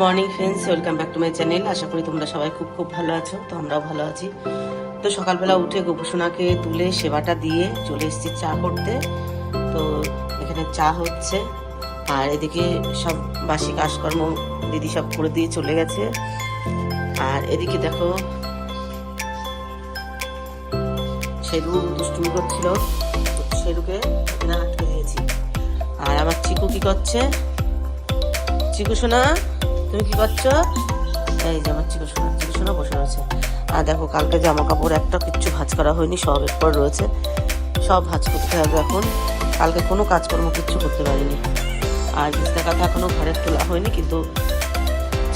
Morning friends welcome back to my channel আশা করি তোমরা সবাই খুব খুব ভালো আছো, তো আমরাও ভালো আছি। তো সকালবেলা উঠে গোপুসোনাকে তুলে সেবাটা দিয়ে চলে এসেছি চা করতে। তো এখানে চা হচ্ছে। আর এদিকে সব বাসি কাজকর্ম দিদি সব করে দিয়ে চলে গেছে। আর এদিকে দেখো সেরু দুষ্টুমি করছিল। সেরুকে আটকে দিয়েছি। আর আমার চিকু কি করছে? চিকু সোনা তুমি কি করছ? এই যে আমার চিকু সোনা চিকু সোনা বসে রয়েছে। আর দেখো, কালকে জামা কাপড় একটা কিচ্ছু ভাঁজ করা হয়নি, সব এরপর রয়েছে। সব ভাঁজ করতে হবে এখন। কালকে কোনো কাজকর্ম কিচ্ছু করতে পারিনি। আর বিছনা কাঁথা এখনও ঘরের তোলা হয়নি, কিন্তু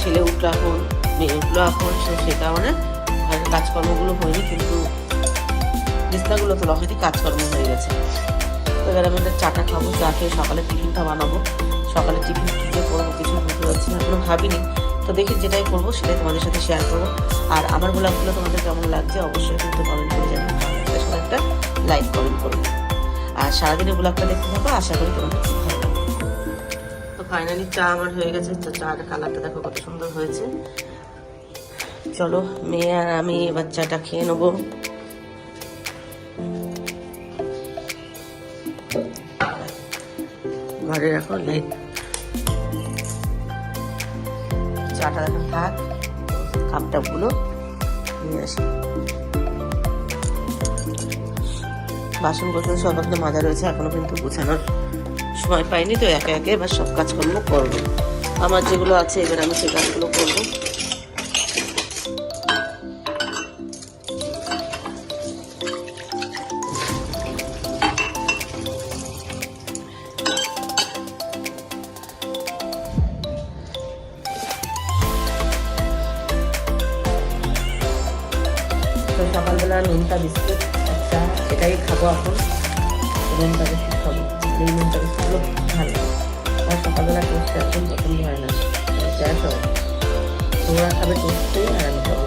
ছেলে উঠল এখন, মেয়ে উঠল এখন, সে কারণে ঘরের কাজকর্মগুলো হয়নি, কিন্তু বিছনাগুলো তোলা হয়নি, কাজকর্ম হয়ে গেছে। এবার আমি একটা চাটা খাব, চা খেয়ে সকালে টিফিনটা বানাবো। সকালে টিফিন কী করব, কিছু বুঝতে পারছি না এখনও ভাবিনি। তো দেখি যেটাই করব, সেটাই তোমাদের সাথে শেয়ার করব। আর আমার ব্লগগুলো তোমাদের কেমন লাগছে অবশ্যই কিন্তু কমেন্ট করে জানাবে ভালো লাগলে সবাই একটা লাইক কমেন্ট করবে আর সারাদিনের ব্লগটা দেখতে থাকো, আশা করি তোমাদের খুব ভালো তো ফাইনালি চা আমার হয়ে গেছে, তো চার কালারটা দেখো কত সুন্দর হয়েছে। চলো, মেয়ে আর আমি এবার চাটা খেয়ে নেব। ঘরে রাখো লাইট চাটা এখন থাক কাপ টাপগুলো নিয়ে আসি। বাসন কোসন সব এখনও মাজা রয়েছে এখনও কিন্তু গোছানোর সময় পাইনি, তো একে একে এবার সব কাজকর্ম করব। আমার যেগুলো আছে, এবার আমি সে কাজগুলো করব। সকালবেলা নুনটা বিস্কুট একটা এটাই খাব এখন। নুনটা বিস্কুট খাব। এই নুনটা বিস্কুটগুলো ভালো। আর সকালবেলা টোস্ট একদম পছন্দ হয় না। গ্যাস হবে তোমরা খাবে টোস্টে আর আমি খাব।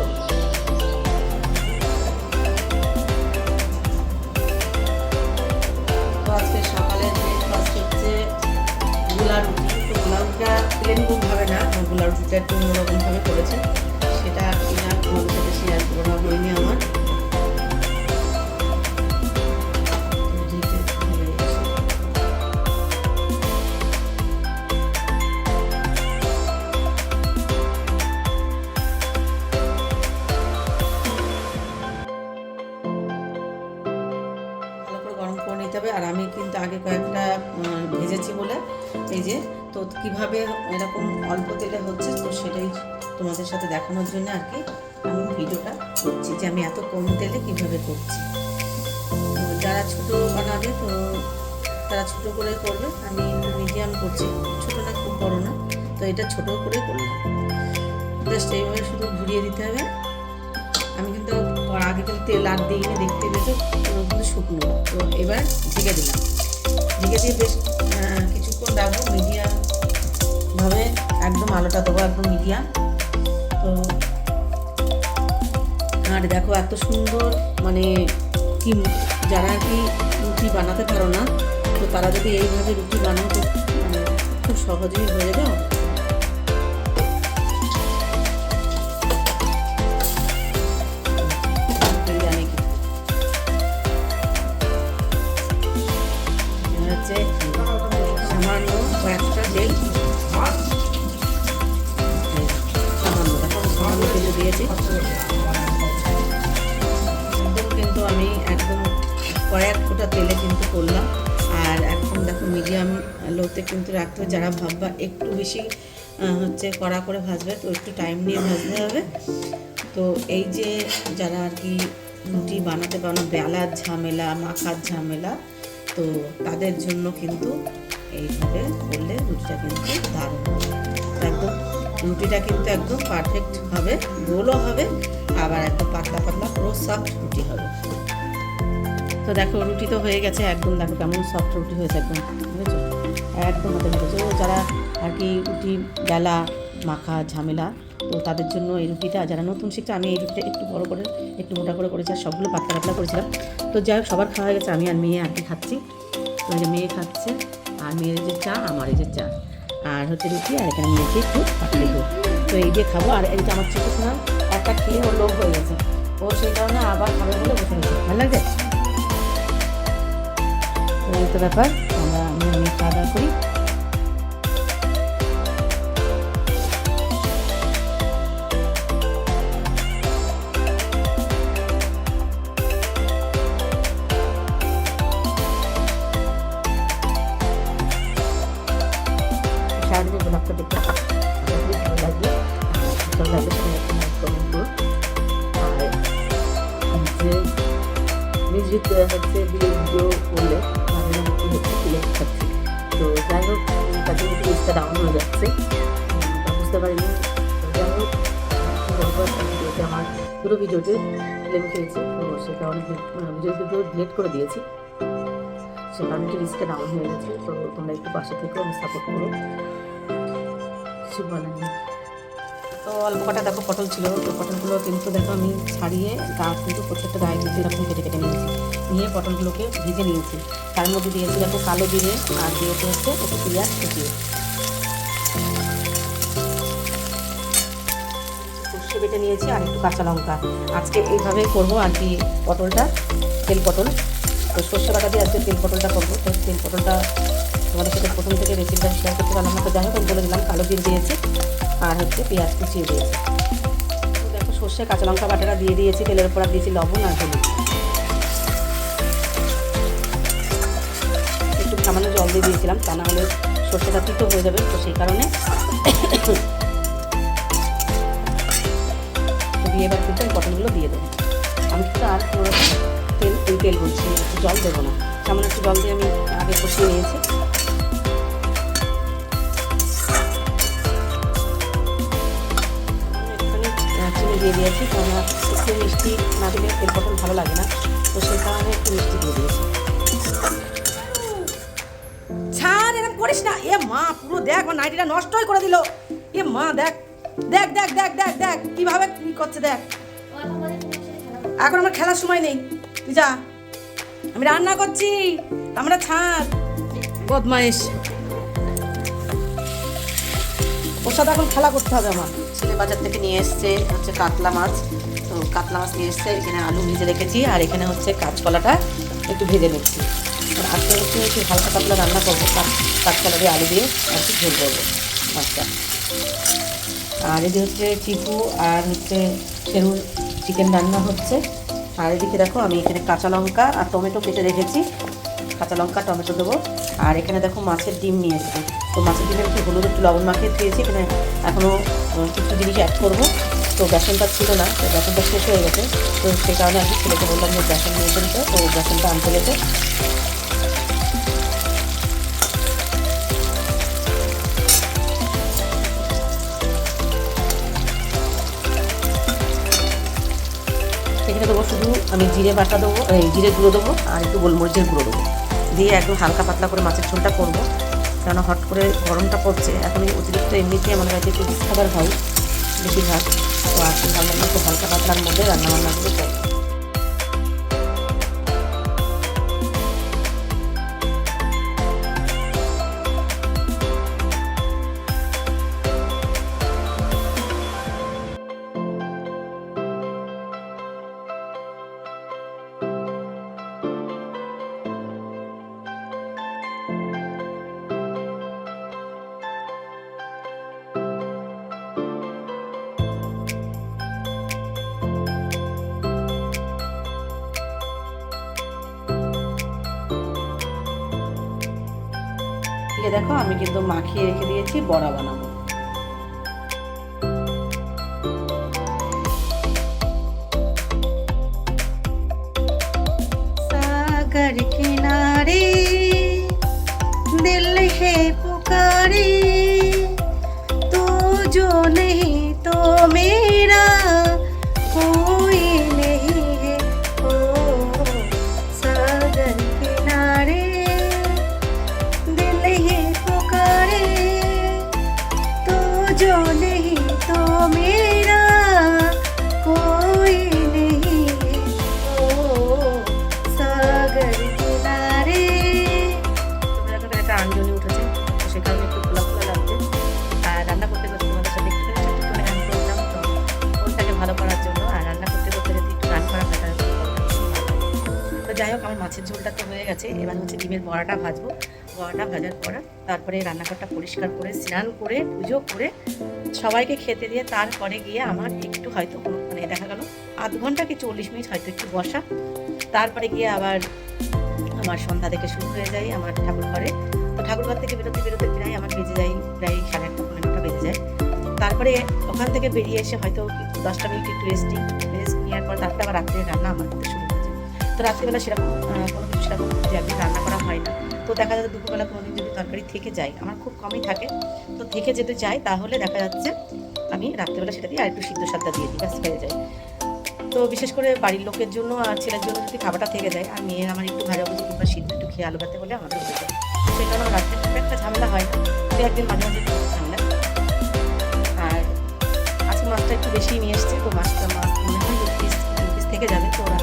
গোলা রুটি। গোলা রুটিটা প্লেন ভাবে না গোলা রুটিটা একটু অন্যরকমভাবে করেছে। আর আমি কিন্তু আগে কয়েকটা ভেজেছি বলে। এই যে, তো কীভাবে এরকম অল্প তেলে হচ্ছে, তো সেটাই তোমাদের সাথে দেখানোর জন্য আর কি আমি ভিডিওটা করছি যে আমি এত কম তেলে কীভাবে করছি। যারা ছোটো বানাবে, তো তারা ছোটো করে করবে। আমি মিডিয়াম করছি, ছোটো না, খুব বড় না, তো এটা ছোটো করে করলাম। জাস্ট এইভাবে শুধু ঘুরিয়ে দিতে হবে। আমি কিন্তু আগে কিন্তু তেল আর দিইনি, দেখতে পুরো কিন্তু শুকনো। তো এবার ঢেকে দিলাম। ঢেকে দিয়ে বেশ কিছুক্ষণ রাখব মিডিয়াম ভাবে একদম আলোটা দেবো, একদম মিডিয়াম তো আর দেখো এত সুন্দর মানে কি যারা কি রুটি বানাতে পারো না, তো তারা যদি এইভাবে রুটি বানাও, তো মানে খুব সহজেই হয়ে যাবে। দিয়েছি। কিন্তু আমি একদম কয়েক ফোঁটা তেলে কিন্তু করলাম। আর এখন দেখো মিডিয়াম লোতে কিন্তু রাখতে হবে। যারা ভাববা একটু বেশি হচ্ছে কড়া করে ভাজবে, তো একটু টাইম নিয়ে ভাজতে হবে। তো এই যে যারা আর কি রুটি বানাতে পারো বেলার ঝামেলা, মাখার ঝামেলা, তো তাদের জন্য কিন্তু এইভাবে করলে রুটিটা কিন্তু দারুণ একদম রুটিটা কিন্তু একদম পারফেক্ট হবে গোলও হবে, আবার একদম পাতলা পাতলা পুরো সফট রুটি হবে। তো দেখো, রুটি তো হয়ে গেছে একদম, দেখো কেমন সফট রুটি হয়েছে একদম, বুঝেছ? একদম হাতে বুঝেছ যারা আর কি রুটি বেলা, মাখা, ঝামেলা, তো তাদের জন্য এই রুটিটা যারা নতুন শিখছে, আমি এই রুটিটা একটু বড় করে, একটু মোটা করে করেছি আর সবগুলো পাতলা পাতলা করেছিলাম। তো যাই হোক, সবার খাওয়া হয়ে গেছে, আমি আর মেয়ে আর কি খাচ্ছি। তো এই যে মেয়ে খাচ্ছে, আর মেয়ের যে চা, আমার এই যে চা। আর হচ্ছে রুটি, আর এখানে নিয়েছি একটু পাঠিয়ে দুধ তো এই দিয়ে খাব, আর এই যে আমার ছোটো শোনা একটা খেয়ে ওর লোভ হয়ে গেছে। ও সেই কারণে আবার খাবে বলে বসে গেছে ভালো লাগছে? তো এই তো ব্যাপার, আমরা আমি অনেক খাওয়া দাওয়া করি। তাদের ডাউন হয়ে যাচ্ছে। বুঝতে পারিনি। ভিডিওতে আমার পুরো ভিডিওতে ফিল্ম খেয়েছি, তো সে কারণে ভিডিও ভিডিও ডিলেট করে দিয়েছি, সে কারণে লিস্টটা ডাউন হয়ে গেছে। তো তোমরা একটু পাশে থেকেও আমি সাপোর্ট করো। কিছু বলার নেই তো অল্প কটা দেখো পটল ছিল, তো পটলগুলো কিন্তু দেখো আমি ছাড়িয়ে গা কিন্তু প্রত্যেকটা গায়ে কিন্তু এরকম কেটে কেটে নিয়েছি। নিয়ে পটলগুলোকে ভিজে নিয়েছি। তার মধ্যে দিয়েছি দেখো কালো জিরে আর দিয়েছে হচ্ছে একটু পেঁয়াজ কুচিয়ে। বেটে নিয়েছি আর একটু কাঁচা লঙ্কা। আজকে এইভাবেই করব আর কি পটলটা, তেল পটল। তো সর্ষে বাটা দিয়ে আজকে তেল পটলটা করব। তো তেল পটলটা তোমাদের সাথে প্রথম থেকে রেসিপিটা শেয়ার করতে পারলাম না। তো যাই হোক বলে দিলাম, কালো জিরে দিয়েছি আর হচ্ছে পেঁয়াজ কুচিয়ে দিয়েছি। দেখো, সর্ষে কাঁচা লঙ্কা বাটাটা দিয়ে দিয়েছি, তেলের উপর দিয়েছি লবণ আর হলুদ। একটু সামান্য জল দিয়ে দিয়েছিলাম, তা না হলে সর্ষেটা তিতো হয়ে যাবে। তো সেই কারণে দিয়ে এবার কিন্তু এই পটলগুলো দিয়ে দেবো। আমি কিন্তু আর কোনো তেল ওই তেল একটু জল দেবো না। সামান্য একটু জল দিয়ে আমি আগে কষিয়ে নিয়েছি। চিনি দিয়ে দিয়েছি, কারণ একটু মিষ্টি না দিলে তেল পটল ভালো লাগে না। তো সেই কারণে একটু মিষ্টি দিয়ে দিয়েছি। ছাড় এরকম করিস না। এ মা, পুরো দেখ নাইটিটা নষ্টই করে দিল। এ মা, দেখ। দেখ দেখ দেখ দেখ দেখ, কীভাবে কি করছে, দেখ। এখন আমার খেলার সময় নেই। তুই যা। আমি রান্না করছি। আমরা ছাড় বদমাইশ। ওর সাথে এখন খেলা করতে হবে আমার। ছেলে বাজার থেকে নিয়ে এসছে হচ্ছে কাতলা মাছ। তো কাতলা মাছ নিয়ে এসছে, এখানে আলু ভেজে রেখেছি, আর এখানে হচ্ছে কাঁচকলাটা একটু ভেজে নিচ্ছি। আজকে হচ্ছে একটু হালকা পাতলা রান্না করব কাঁচ কাঁচকলা দিয়ে আলু দিয়ে আর কি ঝোল করব। মাছটা আর এদিকে হচ্ছে চিকু আর হচ্ছে সেরুর চিকেন রান্না হচ্ছে। আর এদিকে দেখো আমি এখানে কাঁচা লঙ্কা আর টমেটো কেটে রেখেছি। কাঁচা লঙ্কা, টমেটো দেবো। আর এখানে দেখো মাছের ডিম নিয়ে তো মাছের ডিমে একটু হলুদ, একটু লবণ মাখিয়ে দিয়েছি। এখানে এখনও কিছু জিনিস অ্যাড করব। তো বেসনটা ছিল না, তো বেসনটা শেষ হয়ে গেছে। তো সেই কারণে আমি ছেলেকে বললাম যে বেসন নিয়ে চলতে তো বেসনটা আনতে গেছে। শুধু আমি জিরে বাটা দেবো, এই জিরে গুঁড়ো দেবো আর একটু গোলমরিচের গুঁড়ো দেবো। দিয়ে একদম হালকা পাতলা করে মাছের ঝোলটা করব। কেন হট করে গরমটা পড়ছে, এখন অতিরিক্ত এমনিতেই আমার বাড়িতে একটু খাবার হয় বেশিরভাগ। তো আজকে একটু হালকা পাতলার মধ্যে রান্না বান্নাগুলো চাই এদিকে দেখো আমি কিন্তু মাখিয়ে রেখে দিয়েছি বড়া বানাবো सागर গেছে এবার হচ্ছে ডিমের বড়াটা ভাজবো। বড়াটা ভাজার পর তারপরে রান্নাঘরটা পরিষ্কার করে, স্নান করে, পুজো করে সবাইকে খেতে দিয়ে তারপরে গিয়ে আমার একটু হয়তো মানে দেখা গেল আধ ঘণ্টা কি চল্লিশ মিনিট হয়তো একটু বসা। তারপরে গিয়ে আবার আমার সন্ধ্যা থেকে শুরু হয়ে যায় আমার ঠাকুর ঘরে। তো ঠাকুর ঘর থেকে বেরোতে বেরোতে প্রায় আমার বেজে যায়, প্রায় সাড়ে আটটা পনেরোটা বেজে যায়। তারপরে ওখান থেকে বেরিয়ে এসে হয়তো দশটা মিনিট একটু রেস্টিং রেস্ট নেওয়ার পর তারপরে আবার রাত্রে রান্না আমার শুরু হয়ে যায়। তো রাত্রিবেলা সেরকম কোনো যে একদিন রান্না করা হয় না। তো দেখা যাচ্ছে দুপুরবেলা কোনোদিন যদি তরকারি থেকে যায়, আমার খুব কমই থাকে। তো থেকে যেতে যায় তাহলে দেখা যাচ্ছে আমি রাত্রিবেলা সেটা দিয়ে আর একটু সিদ্ধ সাদ্দা দিয়ে দিই হয়ে যায়। তো বিশেষ করে বাড়ির লোকের জন্য আর ছেলের জন্য যদি খাবারটা থেকে যায়, আর মেয়ের আমার একটু ভাজাভুজি কিংবা সিদ্ধ একটু খেয়ে আলু ভাতে হলে আমাদের হয়ে যায়। সেই কারণে রাত্রে খুব একটা ঝামেলা হয় দু একদিন মাঝে মাঝে ঝামেলা। আর আজকে মাছটা একটু বেশি নিয়ে এসছে, তো মাছটা মাছ থেকে যাবে। তো রাত্রেবেলা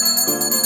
ব্লগটা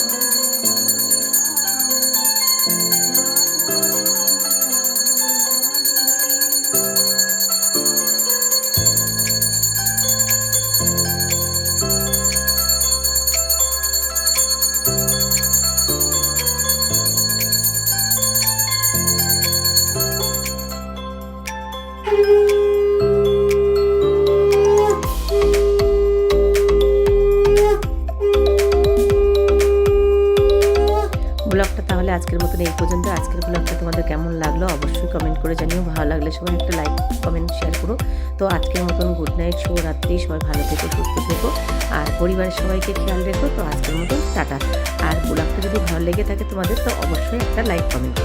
আজকের মতন এই পর্যন্ত। আজকের ব্লগটা তোমাদের কেমন লাগল অবশ্যই কমেন্ট করে জানিও। ভালো লাগলে সবাই একটা লাইক কমেন্ট শেয়ার করো। তো আজকের মতন গুড নাইট শুভরাত্রি। সবাই ভালো থেকো, সুস্থ থেকো। আর পরিবারের সবাইকে খেয়াল রেখো। তো আজকের মতন টাটা। আর ব্লগটা যদি ভালো লেগে থাকে তোমাদের, তো অবশ্যই একটা লাইক কমেন্ট